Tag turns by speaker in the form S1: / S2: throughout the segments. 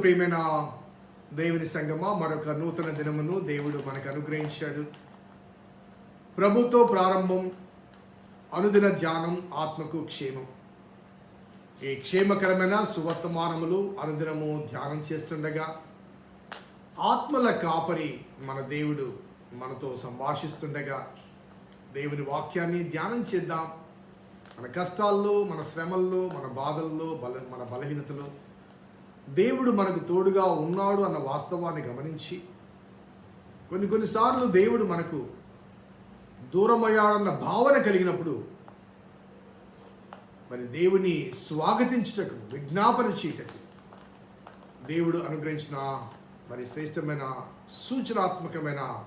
S1: ప్రియమైన దేవుని సంగమ మరొక నూతన దినమును దేవుడు మనకు అనుగ్రహించాడు. ప్రభుతో ప్రారంభం అనుదిన ధ్యానం ఆత్మకు క్షేమం. ఈ క్షేమకరమైన సువర్తమానములు అనుదినము ధ్యానం చేస్తుండగా ఆత్మల కాపరి మన దేవుడు మనతో సంభాషిస్తుండగా దేవుని వాక్యాన్ని ధ్యానం చేద్దాం. మన కష్టాల్లో మన శ్రమల్లో మన బాధల్లో బల మన బలహీనతలో దేవుడు మనకు తోడుగా ఉన్నాడు అన్న వాస్తవాన్ని గమనించి కొన్ని కొన్నిసార్లు దేవుడు మనకు దూరమయ్యాడన్న భావన కలిగినప్పుడు మరి దేవుని స్వాగతించుటకు విజ్ఞాపన చేయటకు దేవుడు అనుగ్రహించిన మరి శ్రేష్టమైన సూచనాత్మకమైన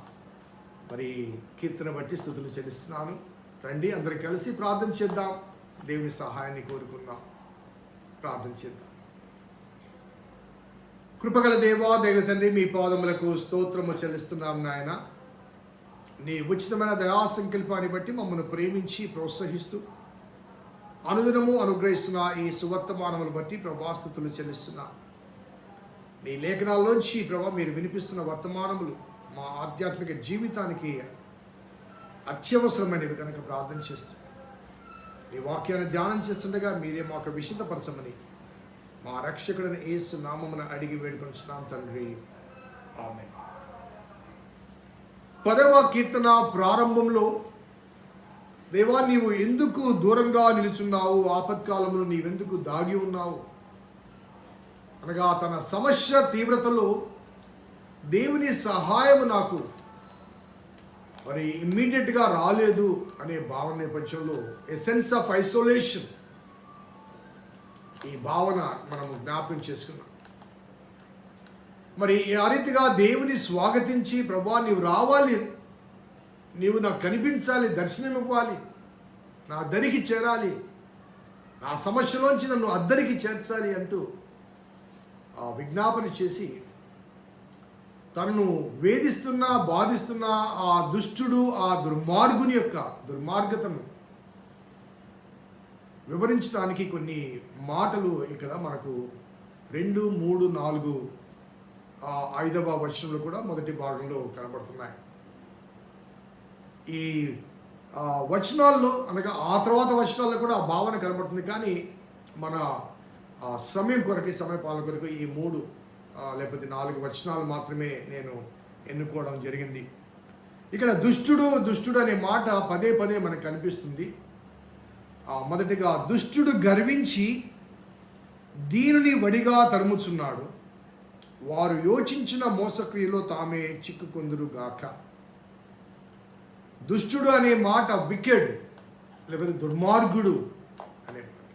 S1: మరి కీర్తన బట్టి స్థుతులు చెల్లిస్తున్నాను. రండి అందరం కలిసి ప్రార్థన చేద్దాం. దేవుని సహాయాన్ని కోరుకుందాం. ప్రార్థన చేద్దాం. కృపగల దేవా దైవ తండ్రి మీ పాదములకు స్తోత్రము చెల్లిస్తున్నాం నాయన. నీ ఉచితమైన దయా సంకల్పాన్ని బట్టి మమ్మల్ని ప్రేమించి ప్రోత్సహిస్తూ అనుదినము అనుగ్రహిస్తున్న ఈ సువర్తమానములు బట్టి ప్రభాస్థుతులు చెల్లిస్తున్నా. నీ లేఖనాల్లోంచి ప్రభా మీరు వినిపిస్తున్న వర్తమానములు మా ఆధ్యాత్మిక జీవితానికి అత్యవసరమైనవి కనుక ప్రార్థన చేస్తూ ఈ వాక్యాన్ని ధ్యానం చేస్తుండగా మీరే మాకు విషితపరచమని మా రక్షకుడిని ఏసు నామమున అడిగి వేడుకొంచున్నాం తండ్రి. ఆమె పదవ కీర్తన ప్రారంభంలో దేవా నీవు ఎందుకు దూరంగా నిలుచున్నావు? ఆపత్కాలంలో నీవెందుకు దాగి ఉన్నావు? అనగా తన సమస్య తీవ్రతలో దేవుని సహాయం నాకు మరి ఇమ్మీడియట్గా రాలేదు అనే భావన నేపథ్యంలో ఎసెన్స్ ఆఫ్ ఐసోలేషన్ ఈ భావన మనము జ్ఞాపకం చేసుకున్నాం. మరి ఆ రీతిగా దేవుని స్వాగతించి ప్రభా నీవు రావాలి. నీవు నాకు కనిపించాలి దర్శనం ఇవ్వాలి. నా దరికి చేరాలి. నా సమస్యలోంచి నన్ను అద్దరికి చేర్చాలి అంటూ ఆ విజ్ఞాపన చేసి తనను వేధిస్తున్న బాధిస్తున్న ఆ దుష్టుడు ఆ దుర్మార్గుని యొక్క దుర్మార్గతను వివరించడానికి కొన్ని మాటలు ఇక్కడ మనకు రెండు మూడు నాలుగు ఐదవ వచనంలో కూడా మొదటి భాగంలో కనబడుతున్నాయి. ఈ వచనాల్లో అనగా ఆ తర్వాత వచనాల్లో కూడా ఆ భావన కనబడుతుంది. కానీ మన సమయం కొరకు సమయపాలన కొరకు ఈ మూడు లేకపోతే నాలుగు వచనాలు మాత్రమే నేను ఎన్నుకోవడం జరిగింది. ఇక్కడ దుష్టుడు దుష్టుడు అనే మాట పదే పదే మనకు కనిపిస్తుంది. మొదటిగా దుష్టుడు గర్వించి దీనిని వడిగా తరుముచున్నాడు. వారు యోచించిన మోసక్రియలో తామే చిక్కుకొందురుగాక. దుష్టుడు అనే మాట వికెడ్ లేకపోతే దుర్మార్గుడు అనే మాట.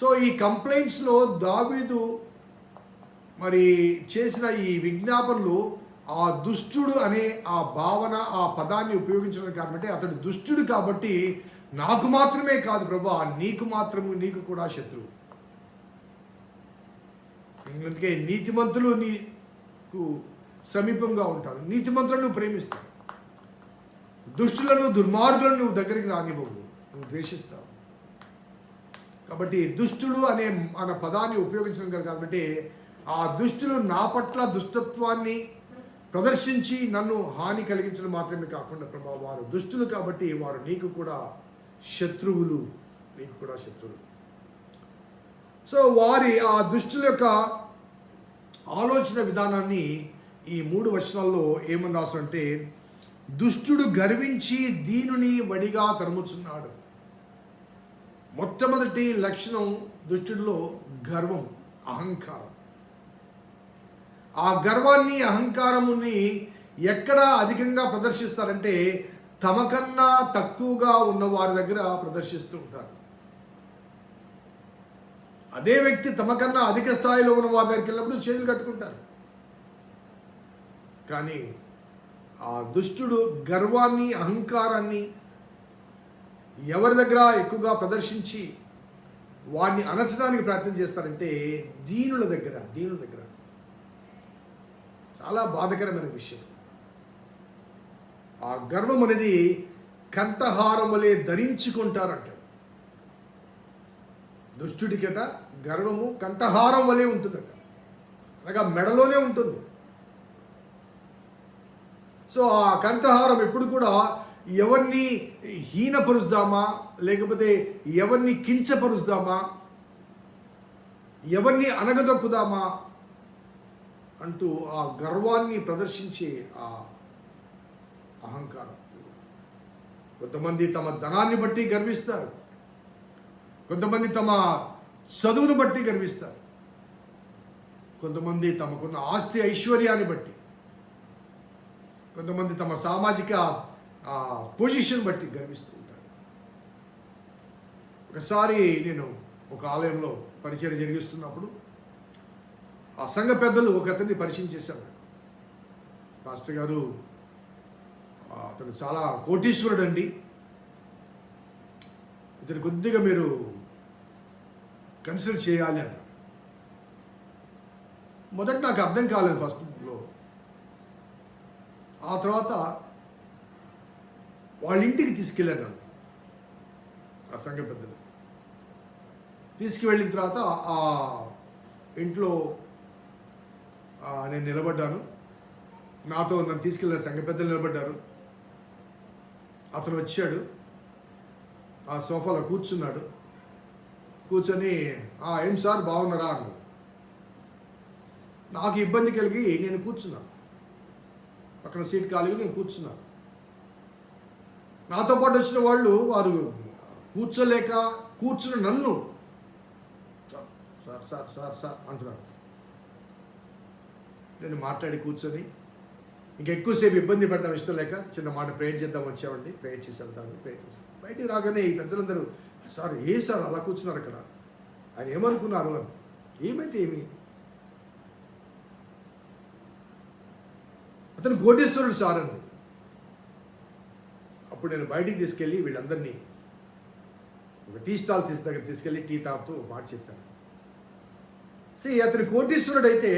S1: సో ఈ కంప్లైంట్స్లో దావీదు మరి చేసిన ఈ విజ్ఞాపనలు ఆ దుష్టుడు అనే ఆ భావన ఆ పదాన్ని ఉపయోగించడం కాబట్టి అతడు దుష్టుడు కాబట్టి నాకు మాత్రమే కాదు ప్రభా నీకు మాత్రము నీకు కూడా శత్రువు. ఎందుకంటే నీతిమంతులు నీకు సమీపంగా ఉంటారు. నీతిమంతులను ప్రేమిస్తావు. దుష్టులను దుర్మార్గులను నువ్వు దగ్గరికి రానివ్వవు. నువ్వు ద్వేషిస్తావు. కాబట్టి దుష్టులు అనే మన పదాన్ని ఉపయోగించడం కాదు కాబట్టి ఆ దుష్టులు నా పట్ల దుష్టత్వాన్ని ప్రదర్శించి నన్ను హాని కలిగించడం మాత్రమే కాకుండా ప్రభావ వారు దుష్టులు కాబట్టి వారు నీకు కూడా శత్రువులు. నీకు కూడా శత్రువులు. సో వారి ఆ దుష్టుల యొక్క ఆలోచన విధానాన్ని ఈ మూడు వచనాల్లో ఏమని రాసంటే దుష్టుడు గర్వించి దీనుని వడిగా తరుముచున్నాడు. మొట్టమొదటి లక్షణం దుష్టుడిలో గర్వం అహంకారం. ఆ గర్వాన్ని అహంకారముని ఎక్కడ అధికంగా ప్రదర్శిస్తారంటే తమకన్నా తక్కువగా ఉన్న వారి దగ్గర ప్రదర్శిస్తూ ఉంటారు. అదే వ్యక్తి తమకన్నా అధిక స్థాయిలో ఉన్న వారి దగ్గరికి వెళ్ళినప్పుడు చేతులు కట్టుకుంటారు. కానీ ఆ దుష్టుడు గర్వాన్ని అహంకారాన్ని ఎవరి దగ్గర ఎక్కువగా ప్రదర్శించి వాడిని అనచడానికి ప్రయత్నం చేస్తారంటే దీనుల దగ్గర దీనుల దగ్గర. చాలా బాధకరమైన విషయం. ఆ గర్వం అనేది కంఠహారం వలె ధరించుకుంటారంట దుష్టుడికట గర్వము కంఠహారం వలె ఉంటుందట. అనగా మెడలోనే ఉంటుంది. సో ఆ కంఠహారం ఎప్పుడు కూడా ఎవరిని హీనపరుస్తామా లేకపోతే ఎవరిని కించపరుస్తామా ఎవరిని అనగదొక్కుదామా అంటూ ఆ గర్వాన్ని ప్రదర్శించే ఆ అహంకారం. కొంతమంది తమ ధనాన్ని బట్టి గర్విస్తారు. కొంతమంది తమ చదువును బట్టి గర్విస్తారు. కొంతమంది తమకున్న ఆస్తి ఐశ్వర్యాన్ని బట్టి. కొంతమంది తమ సామాజిక పొజిషన్ బట్టి గర్విస్తూ ఉంటారు ఒకసారి నేను ఒక ఆలయంలో పరిచయం జరిగిస్తున్నప్పుడు ఆ సంఘ పెద్దలు ఒక అతన్ని పరిచయం చేశారు. మాస్టర్ గారు అతను చాలా కోటీశ్వరుడు అండి ఇతను కొద్దిగా మీరు కన్సిడర్ చేయాలి అన్న మొదట నాకు అర్థం కాలేదు ఫస్ట్లో ఆ తర్వాత వాళ్ళ ఇంటికి తీసుకెళ్ళాను నన్ను ఆ సంఘ పెద్దలు తీసుకువెళ్ళిన తర్వాత ఆ ఇంట్లో నేను నిలబడ్డాను. నాతో నన్ను తీసుకెళ్ళిన సంఘ పెద్దలు నిలబడ్డారు. అతను వచ్చాడు. ఆ సోఫాలో కూర్చున్నాడు. కూర్చొని "ఆ, ఏం సార్? బాగున్నారా? అన్నాడు. నాకు ఇబ్బంది కలిగి నేను కూర్చున్నాను పక్కన సీట్ ఖాళీగా నేను కూర్చున్నాను నాతో పాటు వచ్చిన వాళ్ళు వారు కూర్చోలేక కూర్చున్న నన్ను sir sir sir sir sir నేను మాట్లాడి కూర్చొని ఇంకా ఎక్కువసేపు ఇబ్బంది పడడం ఇష్టం లేక చిన్న మాట ప్రేయర్ చేద్దాం వచ్చామండి. ప్రేయర్ చేసి వెళ్తామని ప్రేయర్ చేసి. బయటికి రాగానే ఈ పెద్దలందరూ సార్ ఏ సార్ అలా కూర్చున్నారు అక్కడ? ఆయన ఏమనుకున్నారు? అని. ఏమైతే ఏమి? అతను కోటేశ్వరుడు సార్ అండి అప్పుడు నేను బయటికి తీసుకెళ్ళి వీళ్ళందరినీ ఒక టీ స్టాల్ తీసి దగ్గర తీసుకెళ్ళి టీ తాగుతూ మాట చెప్పాను. సి అతని కోటీశ్వరుడు అయితే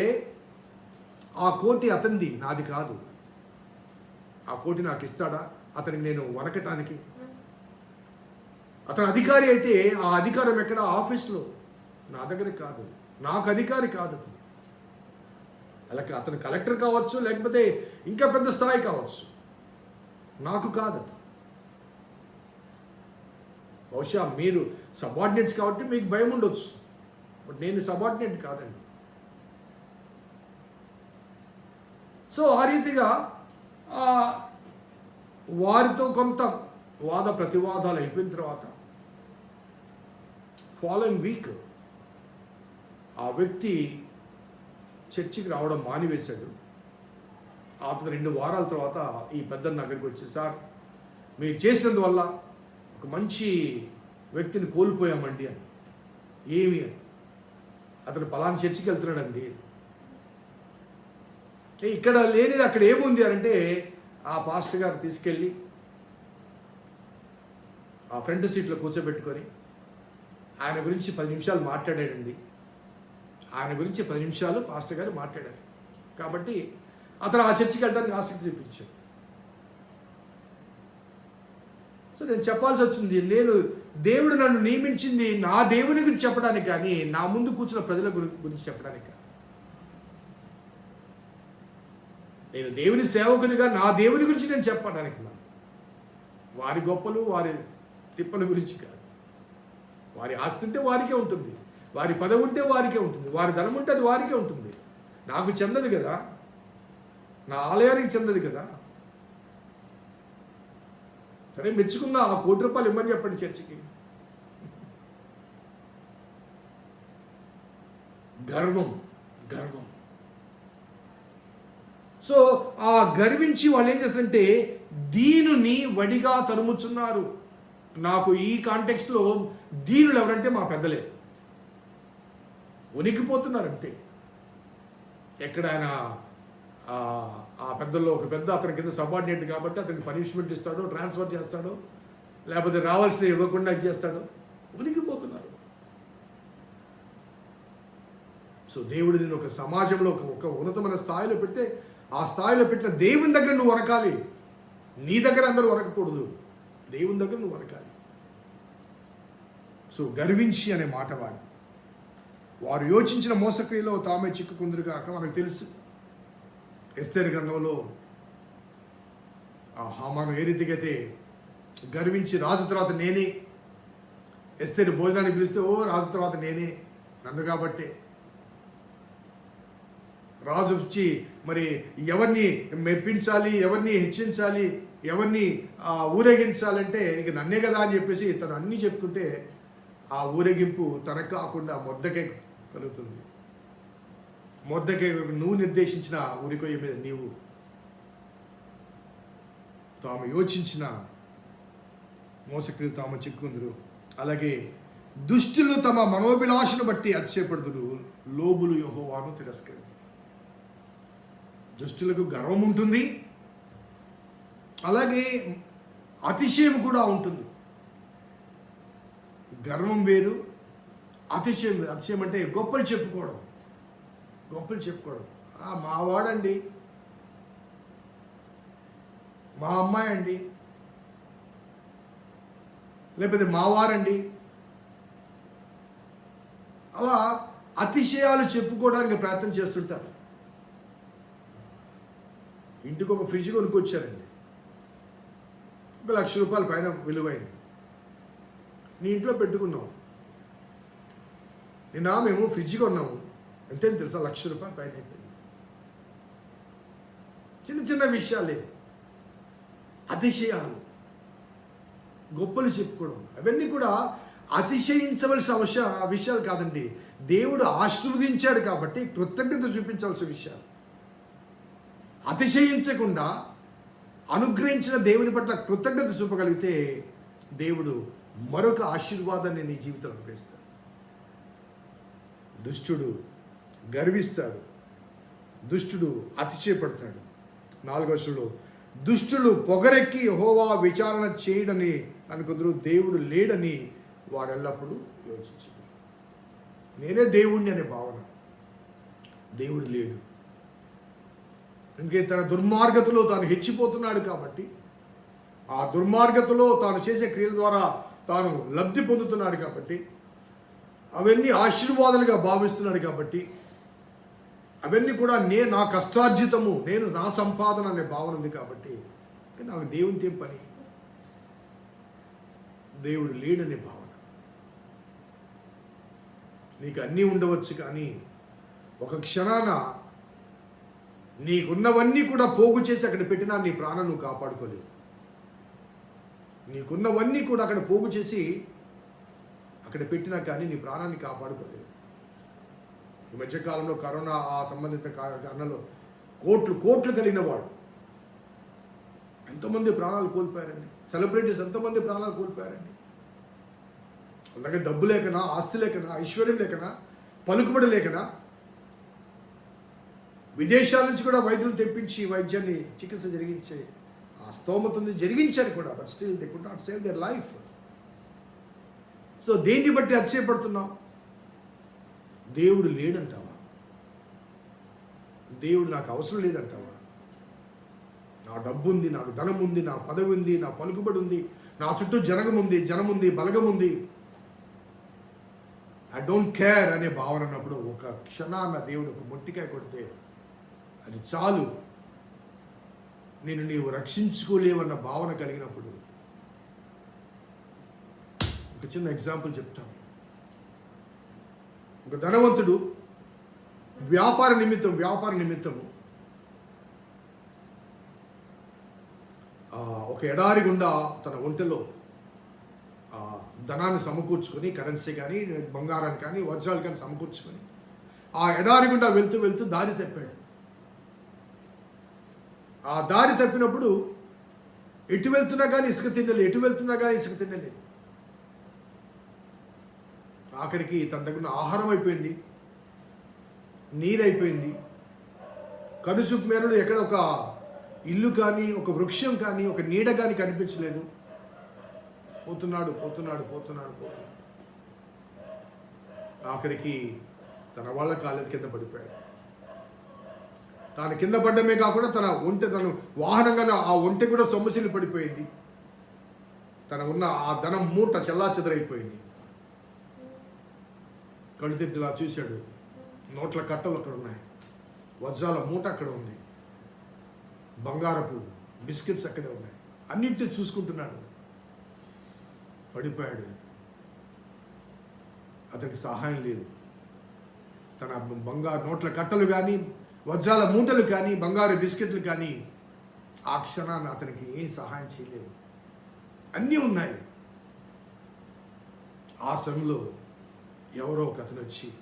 S1: ఆ కోటి అతనిది నాది కాదు. ఆ కోటి నాకు ఇస్తాడా? అతనికి నేను వనకటానికి అతను అధికారి అయితే ఆ అధికారం ఎక్కడ? ఆఫీస్లో. నా దగ్గర కాదు. నాకు అధికారి కాదు అతను. అలా అతను కలెక్టర్ కావచ్చు లేకపోతే ఇంకా పెద్ద స్థాయి కావచ్చు. నాకు కాదు అది బహుశా మీరు సబార్డినేట్స్ కాబట్టి మీకు భయం ఉండొచ్చు. బట్ నేను సబార్డినేట్ కాదండి. సో ఆ రీతిగా వారితో కొంత వాద ప్రతివాదాలు అయిపోయిన తర్వాత ఫాలోయింగ్ వీక్ ఆ వ్యక్తి చర్చికి రావడం మానివేశాడు. ఆ రెండు వారాల తర్వాత ఈ పెద్ద దగ్గరికి వచ్చి సార్ మీరు చేసినందువల్ల ఒక మంచి వ్యక్తిని కోల్పోయామండి అని. ఏమి? అని. అతను పలానా చర్చికి వెళ్తున్నాడండి ఇక్కడ లేనిది అక్కడ ఏముంది అని అంటే ఆ పాస్టర్ గారు తీసుకెళ్ళి ఆ ఫ్రంట్ సీట్లో కూర్చోబెట్టుకొని ఆయన గురించి పది నిమిషాలు మాట్లాడాడండి. ఆయన గురించి పది నిమిషాలు పాస్టర్ గారు మాట్లాడారు. కాబట్టి అతను ఆ చర్చికి వెళ్ళడానికి ఆసక్తి చూపించాడు. సో నేను చెప్పాల్సి వచ్చింది నేను దేవుడు నన్ను నియమించింది నా దేవుని గురించి చెప్పడానికి కానీ నా ముందు కూర్చున్న ప్రజల గురించి చెప్పడానికి కాదు నేను దేవుని సేవకునిగా నా దేవుని గురించి నేను చెప్పడానికి వారి గొప్పలు వారి తిప్పల గురించి కాదు. వారి ఆస్తి ఉంటే వారికే ఉంటుంది. వారి పదవి ఉంటే వారికే ఉంటుంది. వారి ధనం ఉంటే అది వారికే ఉంటుంది. నాకు చెందదు కదా? నా ఆలయానికి చెందదు కదా? సరే మెచ్చుకుందా. ఆ కోటి రూపాయలు ఇమ్మని చెప్పండి చర్చికి. గర్వం. గర్వం. సో ఆ గర్వించి వాళ్ళు ఏం చేస్తారంటే దీనుని వడిగా తరుముచున్నారు. నాకు ఈ కాంటెక్స్ట్లో దీనులు ఎవరంటే మా పెద్దలే. ఉనికిపోతున్నారు అంతే ఎక్కడ ఆయన ఆ, పెద్దల్లో ఒక పెద్ద అతని కింద సబార్డినేట్ కాబట్టి అతనికి పనిష్మెంట్ ఇస్తాడో ట్రాన్స్ఫర్ చేస్తాడో లేకపోతే రావాల్సిన ఇవ్వకుండా చేస్తాడో ఉనికిపోతున్నారు సో దేవుడు నేను ఒక సమాజంలో ఒక ఒక ఉన్నతమైన స్థాయిలో పెడితే ఆ స్థాయిలో పెట్టిన దేవుని దగ్గర నువ్వు వరకాలి. నీ దగ్గర అందరూ వరకకూడదు. దేవుని దగ్గర నువ్వు వరకాలి. సో గర్వించి అనే మాట వాడు. వారు యోచించిన మోసక్రియలో తామే చిక్కుకుందరు కాక మనకు తెలుసు. ఎస్తేర్ గ్రంథంలో ఆ హామాను ఏ రీతికైతే గర్వించి రాజు తర్వాత నేనే ఎస్తేరు భోజనాన్ని పిలిస్తే ఓ రాజు తర్వాత నేనే నన్ను కాబట్టే. రాజు వచ్చి మరి ఎవరిని మెప్పించాలి ఎవరిని హెచ్చించాలి ఎవరిని ఆ, ఊరేగించాలంటే ఇక నన్నే కదా అని చెప్పేసి తను అన్నీ చెప్పుకుంటే ఆ ఊరేగింపు తనకు కాకుండా మొద్దకే కలుగుతుంది. మొద్దకే నువ్వు నిర్దేశించిన ఊరికొయ్య మీద నీవు తాము యోచించిన మోసక్రియలు తాము చిక్కుందరు. అలాగే దుష్టులు తమ మనోభిలాషను బట్టి అతిశయపడుతుడు లోబులు యోహోవాను తిరస్కరి దుష్టులకు గర్వం ఉంటుంది. అలాగే అతిశయం కూడా ఉంటుంది. గర్వం వేరు అతిశయం అతిశయం అంటే గొప్పలు చెప్పుకోవడం. గొప్పలు చెప్పుకోవడం. మావాడండి మా వాడండి. మా అమ్మాయి అండి. లేకపోతే మావారండి అలా అతిశయాలు చెప్పుకోవడానికి ప్రయత్నం చేస్తుంటారు. ఇంటికి ఒక ఫ్రిడ్జ్ కొనుక్కొచ్చారండి. ఒక లక్ష రూపాయల పైన విలువైంది. నీ ఇంట్లో పెట్టుకున్నాం. నిన్న మేము ఫ్రిడ్జ్ కొన్నాము. ఎంతేం తెలుసా? లక్ష రూపాయల పైన అయిపోయింది. చిన్న చిన్న విషయాలే. అతిశయాలు. గొప్పలు చెప్పుకోవడం. అవన్నీ కూడా అతిశయించవలసిన అవసరం విషయాలు కాదండి. దేవుడు ఆశీర్వదించాడు కాబట్టి కృతజ్ఞత చూపించవలసిన విషయాలు. అతిశయించకుండా అనుగ్రహించిన దేవుని పట్ల కృతజ్ఞత చూపగలిగితే దేవుడు మరొక ఆశీర్వాదాన్ని నీ జీవితంలో అనుగ్రహిస్తాడు. దుష్టుడు గర్విస్తాడు. దుష్టుడు అతిశయపడతాడు. నాలుగో వచనంలో దుష్టులు పొగరెక్కి హోవా విచారణ చేయడని అనుకుందరు దేవుడు లేడని వారు ఎల్లప్పుడూ నేనే దేవుణ్ణి అనే భావన. దేవుడు లేడు. ఎందుకంటే తన దుర్మార్గతలో తాను హెచ్చిపోతున్నాడు కాబట్టి ఆ దుర్మార్గతలో తాను చేసే క్రియల ద్వారా తాను లబ్ధి పొందుతున్నాడు కాబట్టి అవన్నీ ఆశీర్వాదాలుగా భావిస్తున్నాడు కాబట్టి అవన్నీ కూడా నే నా కష్టార్జితము నేను నా సంపాదన అనే భావన ఉంది కాబట్టి నాకు దేవునితో ఏం పని? దేవుడు లేడనే భావన. నీకు అన్నీ ఉండవచ్చు కానీ ఒక క్షణాన నీకున్నవన్నీ కూడా పోగు చేసి అక్కడ పెట్టినా నీ ప్రాణం నువ్వు కాపాడుకోలేవు నీకున్నవన్నీ కూడా అక్కడ పోగు చేసి అక్కడ పెట్టినా కానీ నీ ప్రాణాన్ని కాపాడుకోలేదు. ఈ మధ్యకాలంలో కరోనా ఆ సంబంధిత కారణంలో కోట్లు కోట్లు కలిగిన వాడు. ఎంతమంది ప్రాణాలు కోల్పోయారండి? సెలబ్రిటీస్ ఎంతమంది ప్రాణాలు కోల్పోయారండి? అలాగే డబ్బు లేకనా ఆస్తి లేకనా ఐశ్వర్యం లేకనా పలుకుబడి లేకనా విదేశాల నుంచి కూడా వైద్యులు తెప్పించి వైద్యాన్ని చికిత్స జరిగించే ఆ స్తోమత ఉంది జరిగించారు కూడా but still they could not save their life so దేన్ని బట్టి అతిశయపడుతున్నాం? దేవుడు లేడంటావా? దేవుడు నాకు అవసరం లేదంటావా? నా డబ్బు ఉంది నాకు ధనం ఉంది నా పదవి ఉంది నా పలుకుబడి ఉంది నా చుట్టూ జనగముంది జనముంది జనం ఉంది ఐ డోంట్ కేర్ అనే భావన అన్నప్పుడు ఒక క్షణాన దేవుడు ఒక మొట్టికాయ కొడితే అది చాలు. నేను నీవు రక్షించుకోలేవన్న భావన కలిగినప్పుడు ఒక చిన్న ఎగ్జాంపుల్ చెప్తాను ఒక ధనవంతుడు వ్యాపార నిమిత్తం వ్యాపార నిమిత్తము ఒక ఎడారి గుండా తన ఒంటిలో ధనాన్ని సమకూర్చుకొని కరెన్సీ కానీ బంగారాన్ని కానీ వజ్రాలు కానీ సమకూర్చుకొని ఆ ఎడారి గుండా వెళ్తూ వెళ్తూ దారి తప్పాడు. ఆ దారి తప్పినప్పుడు ఎటు వెళ్తున్నా కానీ ఇసుక తినలే ఎటు వెళ్తున్నా కానీ ఇసుక తినలే ఆఖరికి తన దగ్గర ఆహారం అయిపోయింది నీరు అయిపోయింది. కనుచూపు మేరలో ఎక్కడ ఒక ఇల్లు కానీ ఒక వృక్షం కానీ ఒక నీడ కానీ కనిపించలేదు. పోతున్నాడు పోతున్నాడు పోతున్నాడు పోతున్నాడు. ఆఖరికి తన వాళ్ళ కాళ్ళ కింద పడిపోయాడు. తాను కింద పడ్డమే కాకుండా తన ఒంటె తను వాహనంగా ఆ ఒంటె కూడా సొమ్మసిల్లి పడిపోయింది. తన ఉన్న ఆ ధనం మూట చెల్లా చెదరైపోయింది. కళ్ళు ఇలా చూశాడు. నోట్ల కట్టలు అక్కడ ఉన్నాయి. వజ్రాల మూట అక్కడ ఉంది. బంగారపు బిస్కెట్స్ అక్కడే ఉన్నాయి. అన్నింటినీ చూసుకుంటున్నాడు. పడిపోయాడు. అతనికి సహాయం లేదు. తన బంగారు నోట్ల కట్టలు కానీ వజ్రాల మూటలు కానీ బంగారు బిస్కెట్లు కానీ ఆ క్షణాన్ని అతనికి ఏం సహాయం చేయలేవు అన్నీ ఉన్నాయి. ఆ సమయంలో ఎవరో ఒక అతను వచ్చి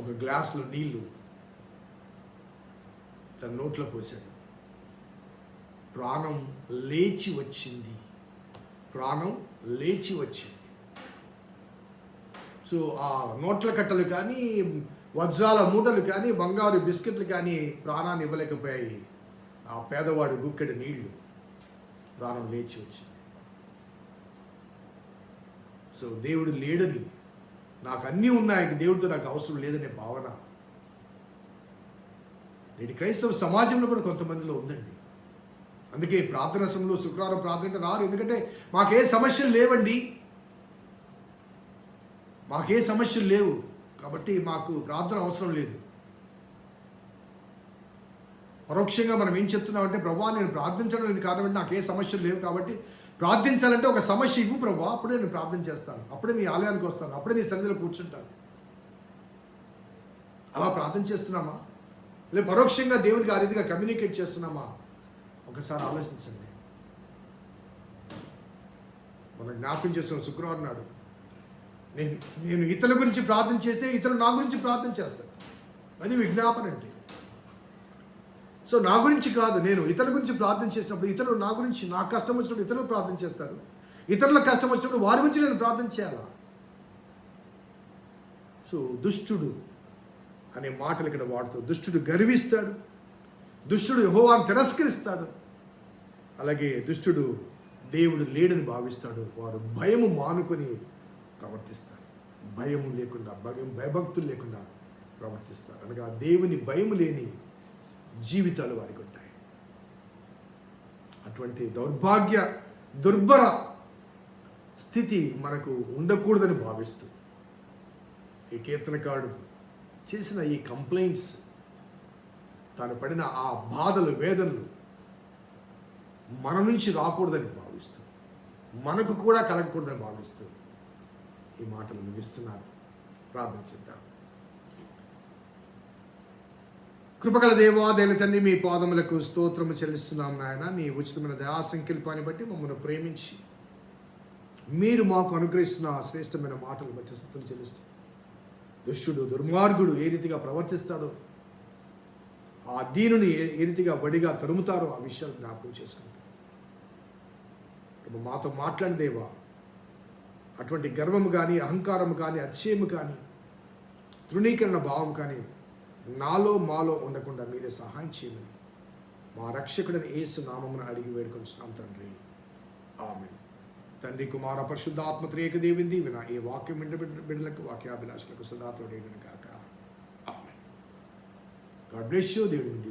S1: ఒక గ్లాసులో నీళ్ళు తన నోట్లో పోశాడు. ప్రాణం లేచి వచ్చింది. ప్రాణం లేచి వచ్చింది. సో ఆ నోట్ల కట్టలు కానీ వజ్రాల మూటలు కానీ బంగారు బిస్కెట్లు కానీ ప్రాణాన్ని ఇవ్వలేకపోయాయి. ఆ పేదవాడు గుక్కెడు నీళ్ళు ప్రాణం లేచి వచ్చింది. సో దేవుడు లేడని నాకు అన్నీ ఉన్నాయి దేవుడితో నాకు అవసరం లేదనే భావన. నేటి క్రైస్తవ సమాజంలో కూడా కొంతమందిలో ఉందండి. అందుకే ప్రార్థన సమయంలో శుక్రవారం ప్రార్థన రారు ఎందుకంటే మాకే సమస్యలు లేవండి. మాకే సమస్యలు లేవు. కాబట్టి మాకు ప్రార్థన అవసరం లేదు. పరోక్షంగా మనం ఏం చెప్తున్నామంటే ప్రభా నేను ప్రార్థించడం లేదు కారణం నాకు ఏ సమస్యలు లేవు కాబట్టి ప్రార్థించాలంటే ఒక సమస్య ఇవ్వు ప్రభా అప్పుడే నేను ప్రార్థన చేస్తాను. అప్పుడే మీ ఆలయానికి వస్తాను. అప్పుడే మీ సన్నిధిలో కూర్చుంటాను. అలా ప్రార్థన చేస్తున్నామా? లేదా పరోక్షంగా దేవునికి ఆ రీతిగా కమ్యూనికేట్ చేస్తున్నామా? ఒకసారి ఆలోచించండి. మనం జ్ఞాపకం చేస్తాం శుక్రవారం నాడు నేను నేను ఇతరుల గురించి ప్రార్థన చేస్తే ఇతరులు నా గురించి ప్రార్థన చేస్తారు. అది విజ్ఞాపన అంటే సో నా గురించి కాదు నేను ఇతరుల గురించి ప్రార్థన చేసినప్పుడు ఇతరులు నా గురించి నాకు కష్టం వచ్చినప్పుడు ఇతరులు ప్రార్థన చేస్తారు. ఇతరుల కష్టం వచ్చినప్పుడు వారి గురించి నేను ప్రార్థన చేయాలా? సో దుష్టుడు అనే మాటలు ఇక్కడ వాడుతూ దుష్టుడు గర్విస్తాడు దుష్టుడు యహోవాన్ని తిరస్కరిస్తాడు అలాగే దుష్టుడు దేవుడు లేడని భావిస్తాడు. వారు భయము మానుకొని ప్రవర్తిస్తారు. భయం లేకుండా భయం భయభక్తులు లేకుండా ప్రవర్తిస్తారు. అనగా దేవుని భయం లేని జీవితాలు వారికి ఉంటాయి. అటువంటి దౌర్భాగ్య దుర్భర స్థితి మనకు ఉండకూడదని భావిస్తూ ఈ కీర్తనకారుడు చేసిన ఈ కంప్లైంట్స్ తాను పడిన ఆ బాధలు వేదనలు మన నుంచి రాకూడదని భావిస్తూ మనకు కూడా కలగకూడదని భావిస్తూ ఈ మాటలు ముగిస్తున్నాను ప్రార్థించిద్దాం కృపగల దేవా దేని తండ్రి మీ పాదములకు స్తోత్రము చెల్లిస్తున్నాం నాయన. మీ ఉచితమైన దయా సంకల్పాన్ని బట్టి మమ్మల్ని ప్రేమించి మీరు మాకు అనుగ్రహిస్తున్న ఆ శ్రేష్టమైన మాటలు బట్టి స్థుతులు చెల్లిస్తాం దుష్టుడు దుర్మార్గుడు ఏ రీతిగా ప్రవర్తిస్తాడో ఆ దీనుని ఏ ఏ రీతిగా వడిగా తరుముతారో ఆ విషయాలు జ్ఞాపకం చేసుకుంటాం. మాతో మాట్లాడదేవా అటువంటి గర్వము కానీ అహంకారము కానీ అతిశయము కానీ తృణీకరణ భావం కానీ నాలో మాలో ఉండకుండా మీరే సహాయం చేయమని మా రక్షకుడిని ఏసు నామమును అడిగి వేడుకొంచున్నాం తండ్రి. ఆమె తండ్రి కుమార పరిశుద్ధాత్మ త్రేక దేవింది విన ఏ వాక్యం బిడ్డ బిడ్డలకు వాక్యాభిలాషులకు సదాతోడేను కాక ఆమె గాడ్ బ్లెస్ యూ దేవుడిని